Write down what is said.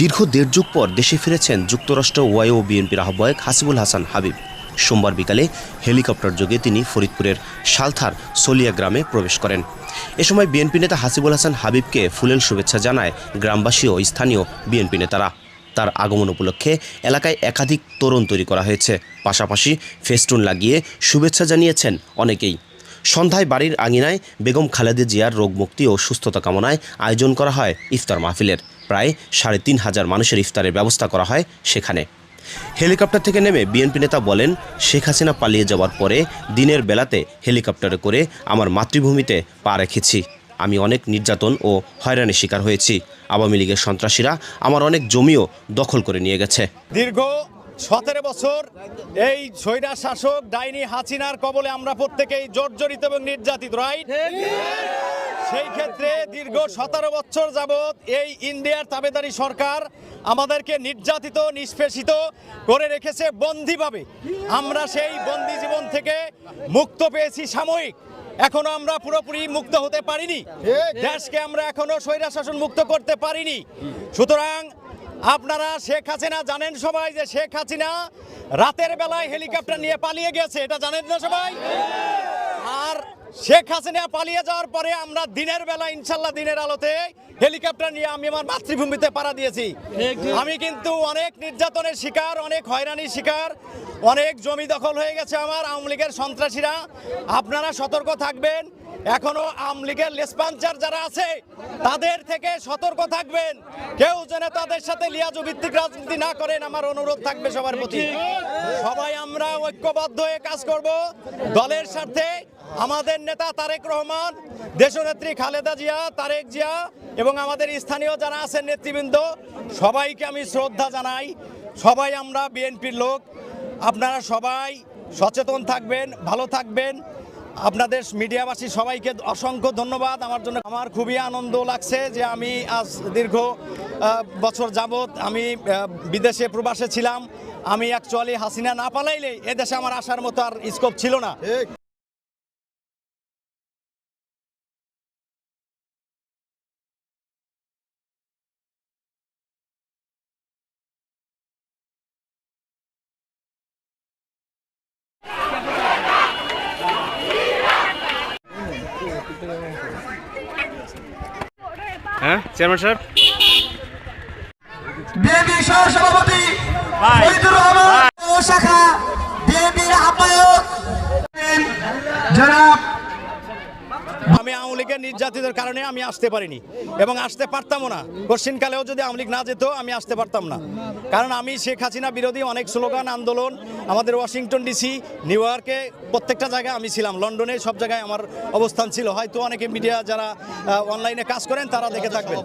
দীর্ঘ দেড় যুগ পর দেশে ফিরেছেন যুক্তরাষ্ট্র ওয়াইও বিএনপির আহ্বায়ক হাসিবুল হাসান হাবিব। সোমবার বিকালে হেলিকপ্টার যোগে তিনি ফরিদপুরের সালথার সলিয়া গ্রামে প্রবেশ করেন। এ সময় বিএনপি নেতা হাসিবুল হাসান হাবিবকে ফুলেল শুভেচ্ছা জানায় গ্রামবাসী ও স্থানীয় বিএনপি নেতারা। তার আগমন উপলক্ষে এলাকায় একাধিক তোরণ তৈরি করা হয়েছে। পাশাপাশি ফেস্টুন লাগিয়ে শুভেচ্ছা জানিয়েছেন অনেকেই। সন্ধ্যায় বাড়ির আঙিনায় বেগম খালেদা জিয়ার রোগমুক্তি ও সুস্থতা কামনায় আয়োজন করা হয় ইফতার মাহফিলের। প্রায় সাড়ে তিন হাজার মানুষের ইফতারের ব্যবস্থা করা হয় সেখানে। হেলিকপ্টার থেকে নেমে বিএনপি নেতা বলেন, শেখ হাসিনা পালিয়ে যাওয়ার পরে দিনের বেলাতে হেলিকপ্টারে করে আমার মাতৃভূমিতে পা রেখেছি। আমি অনেক নির্যাতন ও হয়রানির শিকার হয়েছি। আওয়ামী লীগের সন্ত্রাসীরা আমার অনেক জমিও দখল করে নিয়ে গেছে। দীর্ঘ সতেরো বছর এই স্বৈরা শাসক ডাইনি হাসিনার কবলে আমরা প্রত্যেকেই জর্জরিত এবং নির্যাতিত রাইট সেই ক্ষেত্রে দীর্ঘ সতেরো বছর যাবৎ এই ইন্ডিয়ার তাবেদারি সরকার আমাদেরকে নির্যাতিত নিষ্পেষিত করে রেখেছে বন্দিভাবে। আমরা সেই বন্দি জীবন থেকে মুক্ত পেয়েছি সাময়িক। এখনও আমরা পুরোপুরি মুক্ত হতে পারিনি। দেশকে আমরা এখনও স্বৈরা শাসন মুক্ত করতে পারিনি। সুতরাং আপনারা শেখ হাসিনা জানেন সবাই যে শেখ হাসিনা রাতের বেলায় হেলিকপ্টার নিয়ে পালিয়ে গেছে। এটা জানেন না সবাই? আর শেখ হাসিনা পালিয়ে যাওয়ার পরে আমরা দিনের বেলা, ইনশাল্লাহ দিনের আলোতে হেলিকপ্টার নিয়ে আমি আমার মাতৃভূমিতে পাড়া দিয়েছি। আমি কিন্তু অনেক নির্যাতনের শিকার, অনেক হয়রানির শিকার, অনেক জমি দখল হয়ে গেছে আমার, আওয়ামী লীগের সন্ত্রাসীরা। আপনারা সতর্ক থাকবেন, এখনও আওয়ামী লীগের লেসপাঞ্চার যারা আছে, তাদের থেকে সতর্ক থাকবেন। কেউ যেন তাদের সাথে লিয়াজু ভিত্তিক রাজনীতি না করেন, আমার অনুরোধ থাকবে সবার প্রতি। সবাই আমরা ঐক্যবদ্ধ হয়ে কাজ করব, দলের স্বার্থে আমাদের নেতা তারেক রহমান, দেশনেত্রী খালেদা জিয়া, তারেক জিয়া এবং আমাদের স্থানীয় যারা আছেন নেতৃবৃন্দ, সবাইকে আমি শ্রদ্ধা জানাই। সবাই আমরা বিএনপির লোক। আপনারা সবাই সচেতন থাকবেন, ভালো থাকবেন। আপনাদের মিডিয়াবাসী সবাইকে অসংখ্য ধন্যবাদ। আমার জন্য আমার খুবই আনন্দ লাগছে যে আমি আজ দীর্ঘ বছর যাবৎ আমি বিদেশে প্রবাসে ছিলাম। আমি অ্যাকচুয়ালি হাসিনা না পালাইলে এদেশে আমার আসার মতো আর স্কোপ ছিল না। হ্যাঁ চেয়ারম্যান সাহেব? বিএনপি সহসভাপতি আমি আওয়ামী লীগের নির্যাতিতের কারণে আমি আসতে পারিনি এবং আসতে পারতামও না। কশ্চিনকালেও যদি আওয়ামী লীগ না যেত, আমি আসতে পারতাম না। কারণ আমি শেখ হাসিনা বিরোধী অনেক স্লোগান, আন্দোলন, আমাদের ওয়াশিংটন ডিসি, নিউ ইয়র্কে প্রত্যেকটা জায়গায় আমি ছিলাম। লন্ডনে সব জায়গায় আমার অবস্থান ছিল। হয়তো অনেকে মিডিয়া যারা অনলাইনে কাজ করেন, তারা দেখে থাকবেন।